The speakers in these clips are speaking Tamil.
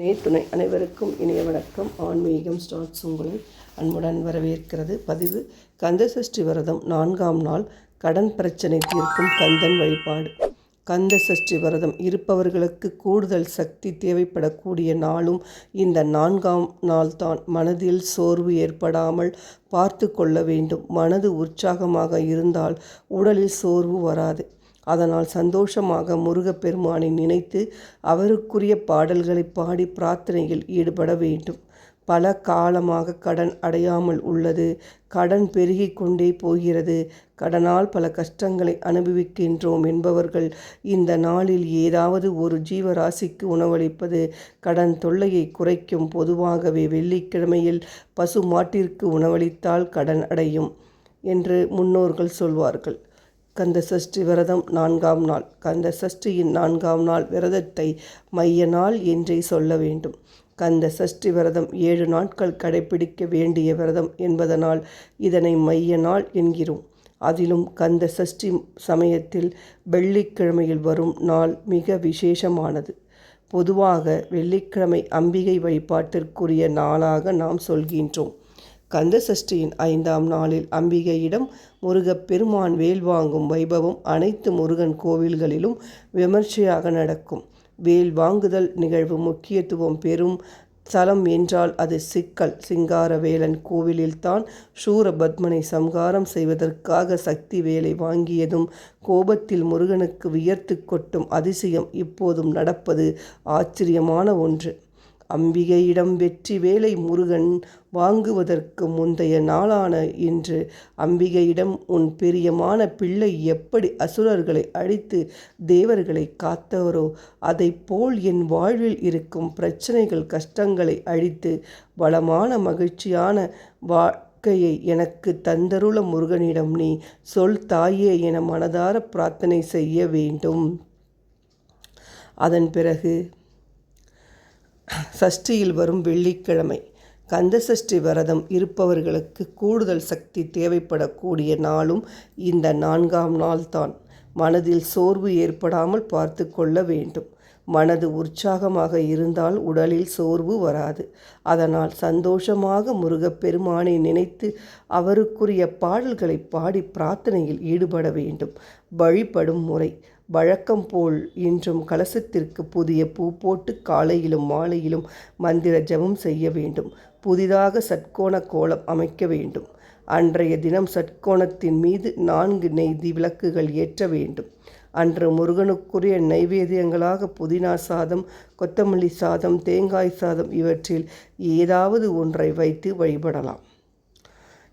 துணை துணை அனைவருக்கும் இணைய வணக்கம். ஆன்மீகம் ஸ்டார்ட்ஸ் உங்களை அன்புடன் வரவேற்கிறது. பதிவு கந்தசஷ்டி விரதம் நான்காம் நாள். கடன் பிரச்சனை தீர்க்கும் கந்தன் வழிபாடு. கந்த சஷ்டி விரதம் இருப்பவர்களுக்கு கூடுதல் சக்தி தேவைப்படக்கூடிய நாளும் இந்த நான்காம் நாள்தான். மனதில் சோர்வு ஏற்படாமல் பார்த்து கொள்ள வேண்டும். மனது உற்சாகமாக இருந்தால் உடலில் சோர்வு வராது. அதனால் சந்தோஷமாக முருகப்பெருமானை நினைத்து அவருக்குரிய பாடல்களை பாடி பிரார்த்தனையில் ஈடுபட வேண்டும். பல காலமாக கடன் அடையாமல் உள்ளது. கடன் பெருகி கொண்டே போகிறது. கடனால் பல கஷ்டங்களை அனுபவிக்கின்றோம் என்பவர்கள் இந்த நாளில் ஏதாவது ஒரு ஜீவராசிக்கு உணவளிப்பது கடன் தொல்லையை குறைக்கும். பொதுவாகவே வெள்ளிக்கிழமையில் பசு மாட்டிற்கு உணவளித்தால் கடன் அடையும் என்று முன்னோர்கள் சொல்வார்கள். கந்த சஷ்டி விரதம் நான்காம் நாள். கந்த சஷ்டியின் நான்காம் நாள் விரதத்தை மைய நாள் என்றே சொல்ல வேண்டும். கந்த சஷ்டி விரதம் ஏழு நாட்கள் கடைபிடிக்க வேண்டிய விரதம் என்பதனால் இதனை மைய நாள் என்கிறோம். அதிலும் கந்த சஷ்டி சமயத்தில் வெள்ளிக்கிழமையில் வரும் நாள் மிக விசேஷமானது. பொதுவாக வெள்ளிக்கிழமை அம்பிகை வழிபாட்டிற்குரிய நாளாக நாம் சொல்கின்றோம். கந்தசஷ்டியின் ஐந்தாம் நாளில் அம்பிகையிடம் முருகப்பெருமான் வேல் வாங்கும் வைபவம் அனைத்து முருகன் கோவில்களிலும் விமர்சையாக நடக்கும். வேல் வாங்குதல் நிகழ்வு முக்கியத்துவம் பெறும் தலம் என்றால் அது சிக்கல். சிங்காரவேலன் கோவிலில்தான் சூரபத்மனை சம்ஹாரம் செய்வதற்காக சக்தி வேலை வாங்கியதும் கோபத்தில் முருகனுக்கு வியர்த்து கொட்டும் அதிசயம் இப்போதும் நடப்பது ஆச்சரியமான ஒன்று. அம்பிகையிடம் வெற்றி வேலை முருகன் வாங்குவதற்கு முந்தைய நாளான இன்று அம்பிகையிடம் உன் பிரியமான பிள்ளை எப்படி அசுரர்களை அழித்து தேவர்களை காத்தவரோ அதை போல் என் வாழ்வில் இருக்கும் பிரச்சனைகள் கஷ்டங்களை அழித்து வளமான மகிழ்ச்சியான வாழ்க்கையை எனக்கு தந்தருள முருகனிடம் நீ சொல் தாயே என மனதார பிரார்த்தனை செய்ய வேண்டும். அதன் பிறகு சஷ்டியில் வரும் வெள்ளிக்கிழமை. கந்தசஷ்டி விரதம் இருப்பவர்களுக்கு கூடுதல் சக்தி தேவைப்படக்கூடிய நாளும் இந்த நான்காம் நாள்தான். மனதில் சோர்வு ஏற்படாமல் பார்த்து கொள்ள வேண்டும். மனது உற்சாகமாக இருந்தால் உடலில் சோர்வு வராது. அதனால் சந்தோஷமாக முருகப்பெருமானை நினைத்து அவருக்குரிய பாடல்களை பாடி பிரார்த்தனையில் ஈடுபட வேண்டும். வழிபடும் முறை. வழக்கம் போல் இன்றும் கலசத்திற்கு புதிய பூ போட்டு காலையிலும் மாலையிலும் மந்திர ஜபம் செய்ய வேண்டும். புதிதாக சட்கோண கோலம் அமைக்க வேண்டும். அன்றைய தினம் சட்கோணத்தின் மீது நான்கு நெய்தி விளக்குகள் ஏற்ற வேண்டும். அன்று முருகனுக்குரிய நைவேத்தியங்களாக புதினா சாதம் கொத்தமல்லி சாதம் தேங்காய் சாதம் இவற்றில் ஏதாவது ஒன்றை வைத்து வழிபடலாம்.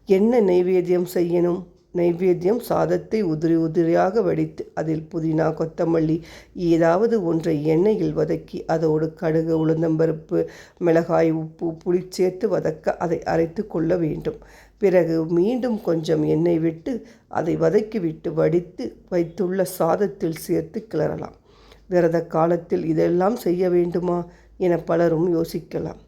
என்ன நைவேத்தியம் செய்யணும்? நைவேத்தியம் சாதத்தை உதிரி உதிரியாக வடித்து அதில் புதினா கொத்தமல்லி ஏதாவது ஒன்றை எண்ணெயில் வதக்கி அதோடு கடுகு உளுந்தம்பருப்பு மிளகாய் உப்பு புளி சேர்த்து வதக்க அதை அரைத்து கொள்ள வேண்டும். பிறகு மீண்டும் கொஞ்சம் எண்ணெய் விட்டு அதை வதக்கிவிட்டு வடித்து வைத்துள்ள சாதத்தில் சேர்த்து கிளறலாம். விரத காலத்தில் இதெல்லாம் செய்ய வேண்டுமா? என பலரும் யோசிக்கலாம்.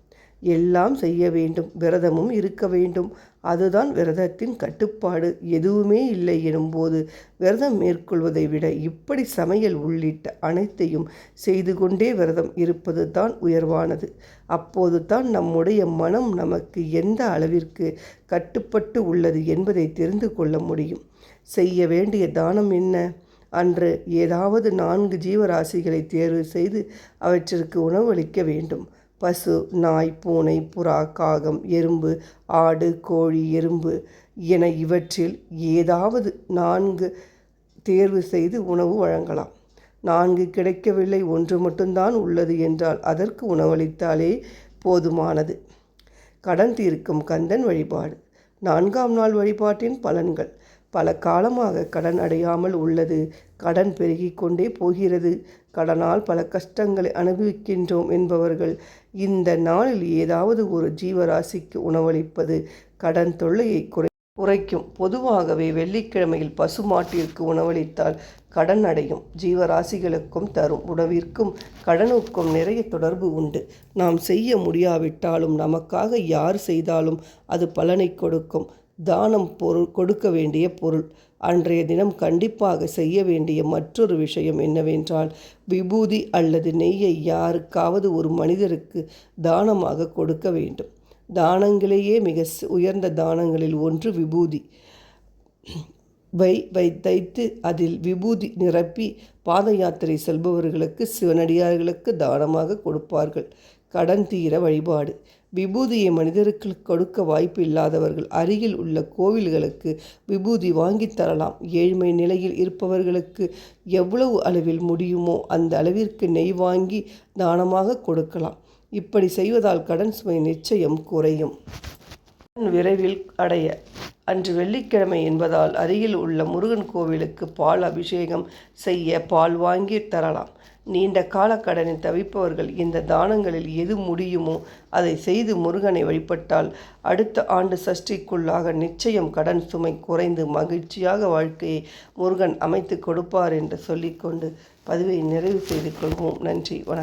எல்லாம் செய்ய வேண்டும். விரதமும் இருக்க வேண்டும். அதுதான் விரதத்தின் கட்டுப்பாடு. எதுவுமே இல்லை எனும்போது விரதம் மேற்கொள்வதை விட இப்படி சமையல் உள்ளிட்ட அனைத்தையும் செய்து கொண்டே விரதம் இருப்பது தான் உயர்வானது. அப்போது தான் நம்முடைய மனம் நமக்கு எந்த அளவிற்கு கட்டுப்பட்டு உள்ளது என்பதை தெரிந்து கொள்ள முடியும். செய்ய வேண்டிய தானம் என்ன? அன்று ஏதாவது நான்கு ஜீவராசிகளை தேர்வு செய்து அவற்றிற்கு உணவளிக்க வேண்டும். பசு நாய் பூனை புறா காகம் எறும்பு ஆடு கோழி எறும்பு என இவற்றில் ஏதாவது நான்கு தேர்வு செய்து உணவு வழங்கலாம். நான்கு கிடைக்கவில்லை ஒன்று மட்டும்தான் உள்ளது என்றால் அதற்கு உணவளித்தாலே போதுமானது. கடன் தீர்க்கும் கந்தன் வழிபாடு. நான்காம் நாள் வழிபாட்டின் பலன்கள். பல காலமாக கடன் அடையாமல் உள்ளது. கடன் பெருகி கொண்டே போகிறது. கடனால் பல கஷ்டங்களை அனுபவிக்கின்றோம் என்பவர்கள் இந்த நாளில் ஏதாவது ஒரு ஜீவராசிக்கு உணவளிப்பது கடன் தொல்லையை குறை குறைக்கும். பொதுவாகவே வெள்ளிக்கிழமையில் பசுமாட்டிற்கு உணவளித்தால் கடன் அடையும். ஜீவராசிகளுக்கும் தரும் உணவிற்கும் கடனுக்கும் நிறைய தொடர்பு உண்டு. நாம் செய்ய முடியாவிட்டாலும் நமக்காக யார் செய்தாலும் அது பலனை கொடுக்கும். தானம் பொருள் கொடுக்க வேண்டிய பொருள். அன்றைய தினம் கண்டிப்பாக செய்ய வேண்டிய மற்றொரு விஷயம் என்னவென்றால் விபூதி அல்லது நெய்யை யாருக்காவது ஒரு மனிதருக்கு தானமாக கொடுக்க வேண்டும். தானங்களையே மிக உயர்ந்த தானங்களில் ஒன்று விபூதி. வை வை தைத்து அதில் விபூதி நிரப்பி பாத யாத்திரை செல்பவர்களுக்கு சிவனடியார்களுக்கு தானமாக கொடுப்பார்கள். கடன் தீர வழிபாடு. விபூதியை மனிதருக்கு கொடுக்க வாய்ப்பு இல்லாதவர்கள் அருகில் உள்ள கோவில்களுக்கு விபூதி வாங்கித் தரலாம். ஏழ்மை நிலையில் இருப்பவர்களுக்கு எவ்வளவு அளவில் முடியுமோ அந்த அளவிற்கு நெய் வாங்கி தானமாக கொடுக்கலாம். இப்படி செய்வதால் கடன் சுமை நிச்சயம் குறையும். விரைவில் அடைய. அன்று வெள்ளிக்கிழமை என்பதால் அருகில் உள்ள முருகன் கோவிலுக்கு பால் அபிஷேகம் செய்ய பால் வாங்கி தரலாம். நீண்ட கால கடனில் தவிப்பவர்கள் இந்த தானங்களில் எது முடியுமோ அதை செய்து முருகனை வழிபட்டால் அடுத்த ஆண்டு சஷ்டிக்குள்ளாக நிச்சயம் கடன் சுமை குறைந்து மகிழ்ச்சியாக வாழ்க்கையை முருகன் அமைத்து கொடுப்பார் என்று சொல்லிக்கொண்டு பதிவை நிறைவு செய்து கொள்வோம். நன்றி வணக்கம்.